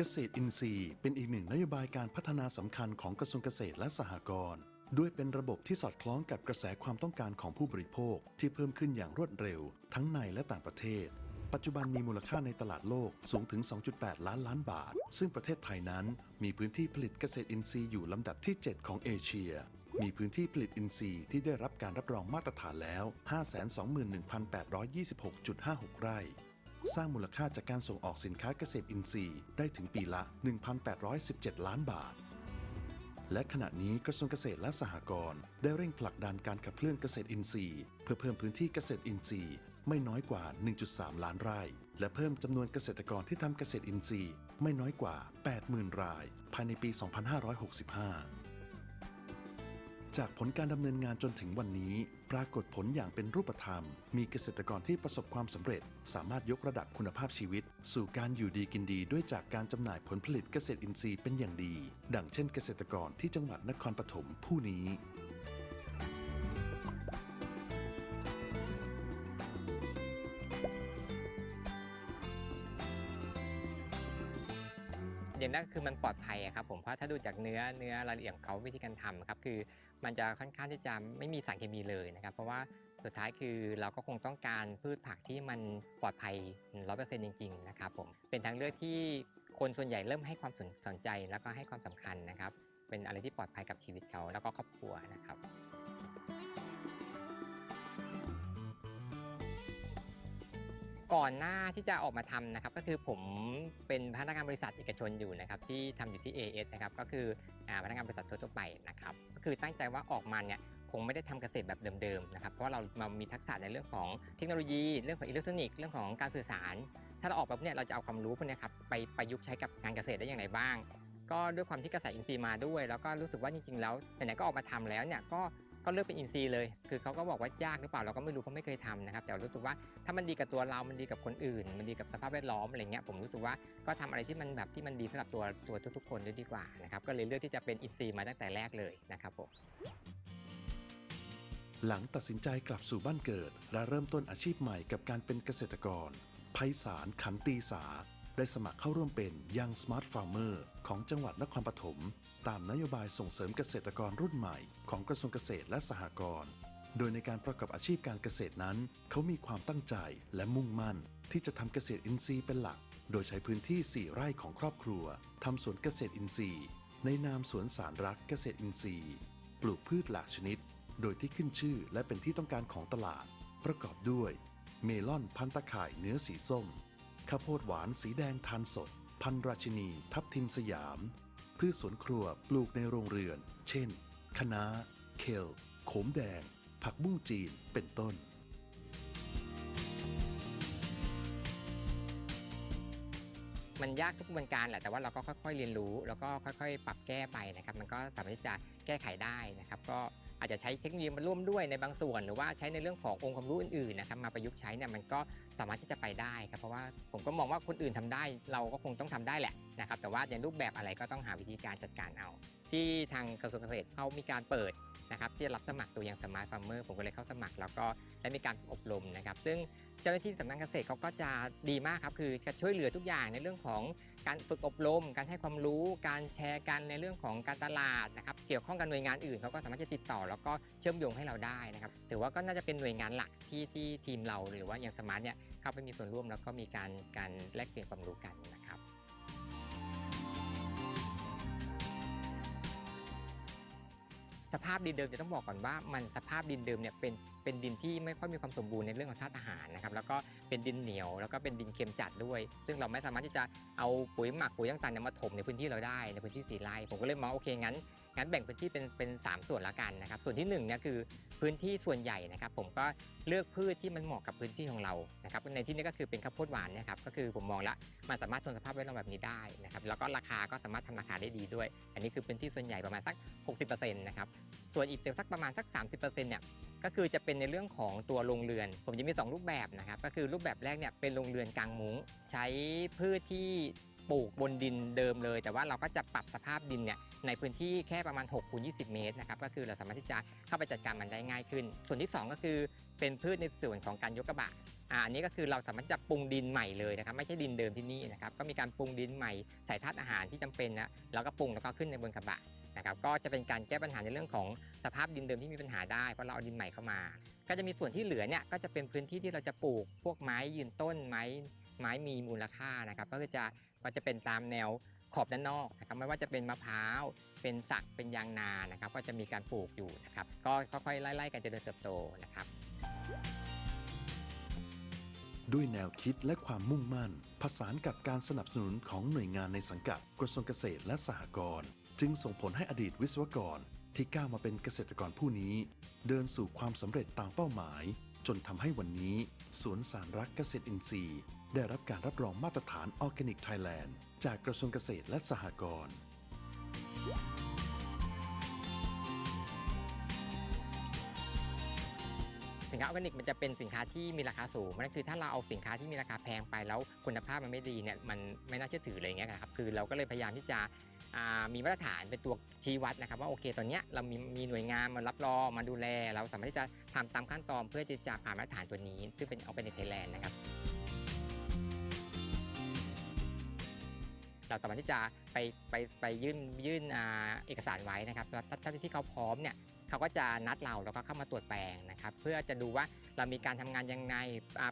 เกษตรอินทรีย์เป็นอีกหนึ่งนโยบายการพัฒนาสำคัญของกระทรวงเกษตรและสหกรณ์ด้วยเป็นระบบที่สอดคล้องกับกระแสความต้องการของผู้บริโภคที่เพิ่มขึ้นอย่างรวดเร็ว ทั้งในและต่างประเทศ ปัจจุบันมีมูลค่าในตลาดโลกสูงถึง 2.8 ล้านล้านบาท ซึ่งประเทศไทยนั้น มีพื้นที่ผลิตเกษตรอินทรีย์อยู่ลำดับที่ 7 ของเอเชีย มีพื้นที่ผลิตอินทรีย์ที่ได้รับการรับรองมาตรฐานแล้ว 521,826.56 ไร่ สร้างมูลค่าจากการส่งออกสินค้าเกษตรอินทรีย์ได้ถึงปีละ 1,817 ล้านบาท และขณะนี้กระทรวงเกษตรและสหกรณ์ได้เร่งผลักดันการขับเคลื่อนเกษตรอินทรีย์ เพื่อเพิ่มพื้นที่เกษตรอินทรีย์ ไม่น้อยกว่า 1.3 ล้านไร่ และเพิ่มจำนวนเกษตรกรที่ทำเกษตรอินทรีย์ ไม่น้อยกว่า 80,000 ราย ภายในปี 2565 จากผลการดำเนินงานจนถึงวันนี้ ปรากฏผลอย่างเป็นรูปธรรม มีเกษตรกรที่ประสบความสำเร็จ สามารถยกระดับคุณภาพชีวิต สู่การอยู่ดีกินดีด้วยจากการจำหน่ายผลผลิตเกษตรอินทรีย์เป็นอย่างดี ดังเช่นเกษตรกรที่จังหวัดนครปฐมผู้นี้ อย่างแรกคือมันปลอดภัยครับผมเพราะถ้าดูจากเนื้อเนื้อรายละเอียดของเขาวิธีการทำครับคือมันจะค่อนข้างที่จะไม่มีสารเคมีเลยนะครับ เพราะว่าสุดท้ายคือเราก็คงต้องการพืชผักที่มันปลอดภัยร้อยเปอร์เซ็นต์จริงๆนะครับผมเป็นทางเลือกที่คนส่วนใหญ่เริ่มให้ความสนสนใจแล้วก็ให้ความสำคัญนะครับ เป็นอะไรที่ปลอดภัยกับชีวิตเขาแล้วก็ครอบครัวนะครับ ก่อนหน้าที่จะออกมาทำนะครับก็คือผมเป็นพนักงานบริษัทเอกชนอยู่นะครับที่ทำอยู่ที่ AS นะครับก็คืออพนักงานบริษัททั่วๆไปนะครับก็คือตั้งใจว่าออกมาเนี่ยคงไม่ได้ทำเกษตรแบบเดิมๆนะครับเพราะาเรามามีทักษะในเรื่องของเทคโนโลยี เรื่องของอิเล็กทรอนิกส์เรื่องของการสื่อสาร ถ้าเราออกแบบเนี่ยเราจะเอาความรู้พวกนี้ครับไปประยุกต์ใช้กับงานเกษตรได้อย่างไรบ้าง ก็ด้วยความที่กระแสอินทรีย์มาด้วย แล้วก็รู้สึกว่าจริงๆแล้วไหนๆก็ออกมาทำแล้วเนี่ยก็ ก็เลือกเป็นอินทรีย์เลย คือเขาก็บอกว่ายากหรือเปล่าเราก็ไม่รู้เพราะไม่เคยทำนะครับ แต่รู้สึกว่าถ้ามันดีกับตัวเรามันดีกับคนอื่น มันดีกับสภาพแวดล้อมอะไรเงี้ยผมรู้สึกว่าก็ทำอะไรที่มันแบบที่มันดีสำหรับตัวตัวทุกๆ คนด้วยดีกว่านะครับก็เลยเลือกที่จะเป็นอินทรีย์มาตั้งแต่แรกเลยนะครับผมหลังตัดสินใจกลับสู่บ้านเกิด และเริ่มต้นอาชีพใหม่กับการเป็นเกษตรกรไพศาลขันตีสา ได้สมัครเข้าร่วมเป็นยังสมาร์ทฟาร์มเมอร์ของจังหวัดนครปฐมตามนโยบายส่งเสริมเกษตรกรรุ่นใหม่ ของกระทรวงเกษตรและสหกรณ์โดยในการประกอบอาชีพการเกษตรนั้น เขามีความตั้งใจและมุ่งมั่น ที่จะทำเกษตรอินทรีย์เป็นหลัก โดยใช้พื้นที่ 4 ไร่ของครอบครัวทำสวนเกษตรอินทรีย์ ในนามสวนสารรักเกษตรอินทรีย์ ปลูกพืชหลากชนิด โดยที่ขึ้นชื่อและเป็นที่ต้องการของตลาด ประกอบด้วย เมลอนพันตะข่ายเนื้อสีส้ม ข้าวโพดหวานสีแดงทานสด พันธุ์ราชินี ทับทิมสยาม พืชสวนครัวปลูกในโรงเรือน เช่น คะน้า เคล โขมแดง ผักบุ้งจีน เป็นต้น มันยากทุกกระบวนการแหละแต่ว่าเราก็ค่อย ๆ เรียนรู้ แล้วก็ค่อย ๆ ปรับแก้ไปนะครับ มันก็สามารถที่จะแก้ไขได้นะครับ ก็ อาจจะใช้เทคโนโลยีมาร่วมด้วยในบางส่วน หรือว่าใช้ในเรื่องขององค์ความรู้อื่นๆนะครับมาประยุกต์ใช้เนี่ยมันก็สามารถที่จะไปได้ครับเพราะว่าผมก็มองว่าคนอื่นทำได้ เราก็คงต้องทำได้แหละนะครับแต่ว่าในรูปแบบอะไรก็ต้องหาวิธีการจัดการเอา ที่ทางกระทรวงเกษตรเขามีการเปิดนะครับที่จะรับสมัครตัวอย่างสมาร์ทฟาร์มเมอร์ผมก็เลยเข้าสมัคร แล้วก็ได้มีการอบรมนะครับ ซึ่งเจ้าหน้าที่สำนักเกษตรเขาก็จะดีมากครับคือจะช่วยเหลือทุกอย่างในเรื่องของการฝึกอบรม การให้ความรู้ การแชร์กันในเรื่องของการตลาดนะครับเกี่ยวข้องกับหน่วยงานอื่นเขาก็สามารถจะติดต่อ แล้วก็เชื่อมโยงให้เราได้นะครับถือว่าก็น่าจะเป็นหน่วยงานหลักที่ที่ทีมเราหรือว่าอย่างสมาร์ทเนี่ยเข้าไปมีส่วนร่วมแล้วก็มีการการแลกเปลี่ยนความรู้กันนะครับ สภาพดินเดิมจะต้องบอกก่อนว่ามันสภาพดินเดิมเนี่ยเป็นเป็นดินที่ไม่ค่อยมีความสมบูรณ์ในเรื่องของธาตุอาหารนะครับแล้วก็เป็นดินเหนียวแล้วก็เป็นดินเค็มจัดด้วย ซึ่งเราไม่สามารถที่จะเอาปุ๋ยหมักปุ๋ยต่างๆเนี่ยมาถมในพื้นที่เราได้ในพื้นที่สีไร่ผมก็เลยมองโอเคงั้น งั้นแบ่งพื้นที่เป็นเป็นสามส่วนละกันนะครับ ส่วนที่หนึ่งเนี่ยคือพื้นที่ส่วนใหญ่นะครับ ผมก็เลือกพืชที่มันเหมาะกับพื้นที่ของเรานะครับในที่นี้ก็คือเป็นข้าวโพดหวานนะครับก็คือผมมองละมันสามารถทนสภาพแวดล้อมแบบนี้ได้นะครับแล้วก็ราคาก็สามารถทำราคาได้ดีด้วย อันนี้คือพื้นที่ส่วนใหญ่ประมาณสัก 60%นะครับส่วนอีกสักประมาณสัก 30%เนี่ยก็คือจะเป็นในเรื่องของตัวโรงเรือน ผมจะมี 2 รูปแบบนะครับ ก็คือรูปแบบแรกเนี่ยเป็นโรงเรือนกลางมุ้ง ใช้พืชที่ ปลูกบนดินเดิมเลย แต่ว่าเราก็จะปรับสภาพดินเนี่ยในพื้นที่แค่ประมาณ6คูณ20 เมตรนะครับก็คือเราสามารถที่จะเข้าไปจัดการมันได้ง่ายขึ้น ส่วนที่ 2 ก็คือเป็นพืชในส่วนของการยกกระบะอันนี้ก็คือเราสามารถจะปรุงดินใหม่เลยนะครับไม่ใช่ดินเดิมที่นี่นะครับก็มีการปรุงดินใหม่ใส่ธาตุอาหารที่จำเป็นนะแล้วก็ปรุงแล้วก็ขึ้นในบนกระบะนะครับก็จะเป็นการแก้ปัญหาในเรื่องของสภาพดินเดิมที่มีปัญหาได้เพราะเราเอาดินใหม่เข้ามา ก็จะมีส่วนที่เหลือเนี่ยก็จะเป็นพื้นที่ที่เราจะปลูกพวกไม้ยืนต้นไม้ ไม้มีมูลค่านะครับก็คือจะก็จะเป็นตามแนวขอบด้านนอกนะครับไม่ว่าจะเป็นมะพร้าว เป็นสักเป็นยางนานะครับก็จะมีการปลูกอยู่นะครับก็ค่อยๆไล่ๆกันเจริญเติบโตนะครับ ด้วยแนวคิดและความมุ่งมั่น ผสานกับการสนับสนุนของหน่วยงานในสังกัดกระทรวงเกษตรและสหกรณ์จึงส่งผลให้อดีตวิศวกรที่ก้าวมาเป็นเกษตรกรผู้นี้ เดินสู่ความสำเร็จตามเป้าหมาย จนทำให้วันนี้สวนสารรักเกษตรอินทรีย์ ได้รับการรับรองมาตรฐานออร์แกนิกไทยแลนด์จากกระทรวงเกษตรและสหกรณ์สินค้าออร์แกนิกมันจะเป็นสินค้าที่มีราคาสูงนั่นคือถ้าเราเอาสินค้าที่มีราคาแพงไปแล้วคุณภาพมันไม่ดีเนี่ยมันไม่น่าเชื่อถืออะไรอย่างเงี้ยครับคือเราก็เลยพยายามที่จะมีมาตรฐานเป็นตัวชี้วัดนะครับว่าโอเคตอนเนี้ยเรามีมีหน่วยงานมารับรองมาดูแล เราสามารถที่จะทำตามขั้นตอนเพื่อที่จะผ่านมาตรฐานตัวนี้ ซึ่งเป็นออร์แกนิกไทยแลนด์นะครับ เราสามารถที่จะไปไปไปยื่นยื่นเอกสารไว้นะครับแล้วถ้าถ้าที่เขาพร้อมเนี่ยเขาก็จะนัดเราแล้วก็เข้ามาตรวจแปลงนะครับ เพื่อจะดูว่าเรามีการทำงานยังไง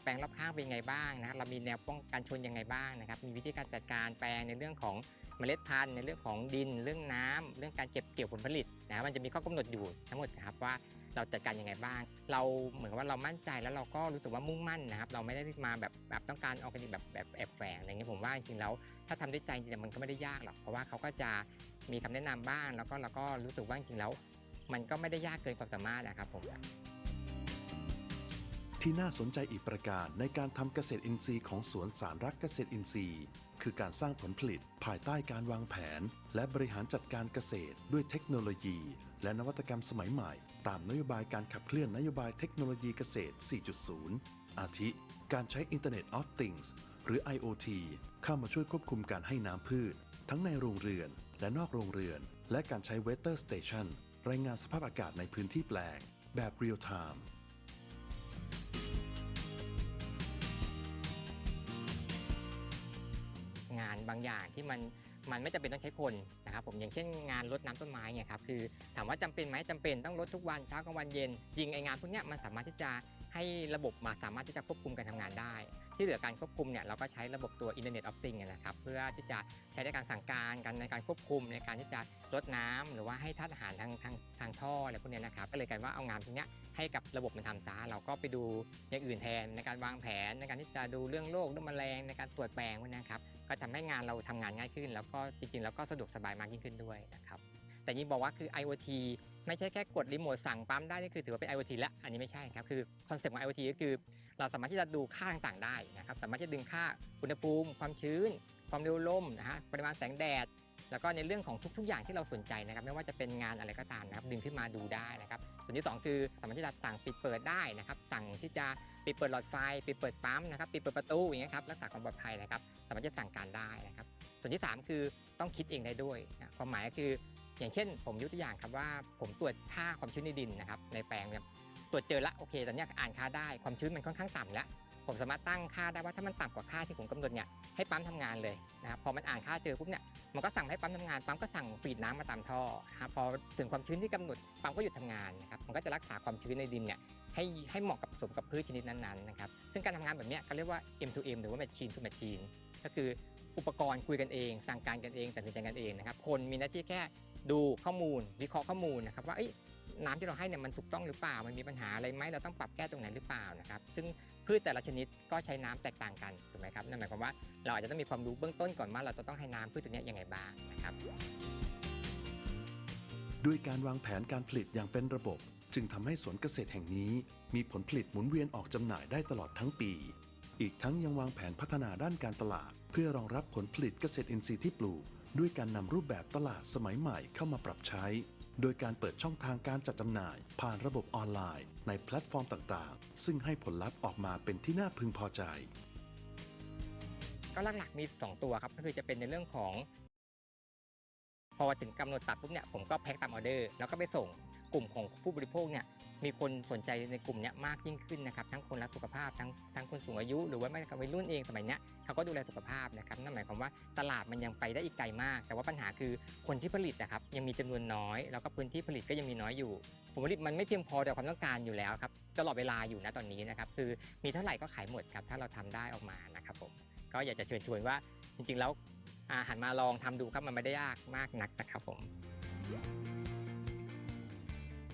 แปลงรอบข้างเป็นยังไงบ้างนะครับเรามีแนวป้องกันชนยังไงบ้างนะครับ มีวิธีการจัดการแปลงในเรื่องของ เมล็ดพันธุ์ในเรื่องของดินเรื่องน้ำเรื่องการเก็บเกี่ยวผลผลิตนะครับมันจะมีข้อกำหนดอยู่ทั้งหมดนะครับว่าเราจัดการยังไงบ้าง เราเหมือนว่าเรามั่นใจแล้วเราก็รู้สึกว่ามุ่งมั่นนะครับ เราไม่ได้มาแบบแบบต้องการออร์แกนิกแบบแบบแอบแฝงอะไรเงี้ยผมว่าจริงๆแล้วถ้าทำด้วยใจจริงๆมันก็ไม่ได้ยากหรอกเพราะว่าเขาก็จะมีคำแนะนำบ้าง แล้วก็เราก็รู้สึกว่าจริงๆแล้ว มันก็ไม่ได้ยากเกินความสามารถนะครับผม ที่น่าสนใจอีกประการในการทำเกษตรอินทรีย์ของสวนสารรักเกษตรอินทรีย์ คือการสร้างผลผลิตภายใต้การวางแผน และบริหารจัดการเกษตร ด้วยเทคโนโลยี และนวัตกรรมสมัยใหม่ ตามนโยบายการขับเคลื่อนนโยบายเทคโนโลยีเกษตร 4.0 อาทิ การใช้ Internet of Things หรือ IoT เข้ามาช่วยควบคุมการให้น้ำพืช ทั้งในโรงเรือนและนอกโรงเรือน และการใช้ Weather Station รายงานสภาพอากาศในพื้นที่แปลง แบบ Real Time งานบางอย่างที่มันมันไม่จำเป็นต้องใช้คนนะครับผมอย่างเช่นงานรดน้ำต้นไม้เนี่ยครับคือถามว่าจำเป็นไหมจำเป็นต้องรดทุกวันเช้ากลางวันเย็นจริงไองานพวกนี้มันสามารถที่จะ ให้ระบบมาสามารถที่จะควบคุมการทำงานได้ ที่เหลือการควบคุมเนี่ยเราก็ใช้ระบบตัว Internet of Things เนี่ยนะครับ เพื่อที่จะใช้ในการสั่งการกันในการควบคุมในการที่จะรดน้ำหรือว่าให้ธาตุอาหารทางทางทางท่ออะไรพวกนี้นะครับก็เลยกลายว่าเอางานพวกนี้ให้กับระบบมันทำซะเราก็ไปดูอย่างอื่นแทนในการวางแผนในการที่จะดูเรื่องโรคเรื่องแมลงในการตรวจแปลงพวกนี้ครับก็ทำให้งานเราทำงานง่ายขึ้น แล้วก็จริงๆ แล้วก็สะดวกสบายมากยิ่งขึ้นด้วยนะครับแต่ยิ่งบอกว่าคือ IoT ไม่ใช่แค่กดรีโมทสั่งปั๊มได้นี่คือถือว่าเป็น IoT แล้วอันนี้ไม่ใช่ครับคือคอนเซ็ปต์ของ IoT ก็คือ เราสามารถที่จะดูค่าต่างๆได้นะครับสามารถจะดึงค่าอุณหภูมิ ความชื้น ความเร็วลมนะฮะปริมาณแสงแดด แล้วก็ในเรื่องของทุก ๆ อย่างที่เราสนใจนะครับไม่ว่าจะเป็นงานอะไรก็ตามนะครับดึงขึ้นมาดูได้นะครับส่วนที่ 2 คือสามารถที่จะสั่งปิดเปิดได้นะครับสั่งที่จะปิดเปิดหลอดไฟปิดเปิดปั๊มนะครับปิดเปิดประตูอย่างเงี้ยครับรักษาความปลอดภัยนะครับสามารถจะสั่งการได้นะครับส่วนที่ 3 คือต้องคิดเองได้ด้วยนะความหมายก็คือ อย่างเช่น ผมยกตัวอย่างครับว่าผมตรวจค่าความชื้นในดินนะครับในแปลงเนี่ยตรวจเจอละโอเคตอนเนี้ยอ่านค่าได้ความชื้นมันค่อนข้างต่ำแล้วผมสามารถตั้งค่าได้ว่าถ้ามันต่ำกว่าค่าที่ผมกำหนดเนี่ยให้ปั๊มทำงานเลยนะครับพอมันอ่านค่าเจอปุ๊บเนี่ยมันก็สั่งให้ปั๊มทำงานปั๊มก็สั่งฟีดน้ำมาตามท่อนะครับพอถึงความชื้นที่กำหนดปั๊มก็หยุดทำงานนะครับมันก็จะรักษาความชื้นในดินเนี่ยให้ให้เหมาะกับสมกับพืชชนิดนั้นๆนะครับซึ่งการทำงานแบบเนี้ยเขาเรียกว่า M2M หรือว่า Machine to Machine ก็คืออุปกรณ์คุยกันเอง สั่งการกันเองตัดสินใจกันเองนะครับคนมีหน้าที่แค่ ดูข้อมูลวิเคราะห์ข้อมูลนะครับว่าน้ำที่เราให้เนี่ยมันถูกต้องหรือเปล่า มันมีปัญหาอะไรไหมเราต้องปรับแก้ตรงไหนหรือเปล่านะครับ ซึ่งพืชแต่ละชนิดก็ใช้น้ำแตกต่างกันถูกไหมครับนั่นหมายความว่าเราอาจจะต้องมีความรู้เบื้องต้นก่อนว่าเราจะต้องให้น้ำพืชตัวนี้ยยังไงบ้างนะครับ ด้วยการวางแผนการผลิตอย่างเป็นระบบ จึงทำให้สวนเกษตรแห่งนี้ มีผลผลิตหมุนเวียนออกจำหน่ายได้ตลอดทั้งปี อีกทั้งยังวางแผนพัฒนาด้านการตลาด เพื่อรองรับผลผลิตเกษตรอินทรีย์ที่ปลูก ด้วยการนำรูปแบบตลาดสมัยใหม่เข้ามาปรับใช้ โดยการเปิดช่องทางการจัดจำหน่าย ผ่านระบบออนไลน์ ในแพลตฟอร์มต่างๆ ซึ่งให้ผลลัพธ์ออกมาเป็นที่น่าพึงพอใจ ก็หลักๆมี 2 ตัวครับก็คือจะเป็นในเรื่องของ พอถึงกำหนดตัดปุ๊บเนี่ยผมก็แพ็คตามออเดอร์ แล้วก็ไปส่ง กลุ่มของผู้บริโภคเนี่ยมีคนสนใจในกลุ่มนี้มากยิ่งขึ้นนะครับทั้งคนรักสุขภาพทั้งทั้งคนสูงอายุ หรือว่าแม้กระทั่งวัยรุ่นเองสมัยเนี้ยเขาก็ดูแลสุขภาพนะครับนั่นหมายความว่าตลาดมันยังไปได้อีกไกลมาก แต่ว่าปัญหาคือคนที่ผลิตนะครับยังมีจำนวนน้อย แล้วก็พื้นที่ผลิตก็ยังมีน้อยอยู่ผลผลิตมันไม่เพียงพอต่อความต้องการอยู่แล้วครับตลอดเวลาอยู่นะตอนนี้นะครับคือมีเท่าไหร่ก็ขายหมดครับถ้าเราทำได้ออกมานะครับผมก็อยากจะเชิญชวนว่าจริงๆแล้วอาหันมาลองทำดูครับมันไม่ได้ยากมากนักนะครับผม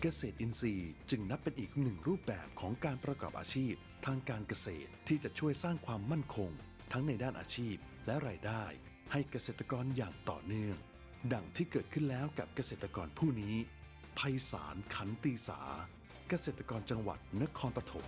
เกษตรอินทรีย์ จึงนับเป็นอีกหนึ่งรูปแบบของการประกอบอาชีพ ทางการเกษตรที่จะช่วยสร้างความมั่นคง ทั้งในด้านอาชีพและรายได้ ให้เกษตรกรอย่างต่อเนื่อง ดังที่เกิดขึ้นแล้วกับเกษตรกรผู้นี้ไพศาลขันตีสา เกษตรกรจังหวัดนครปฐม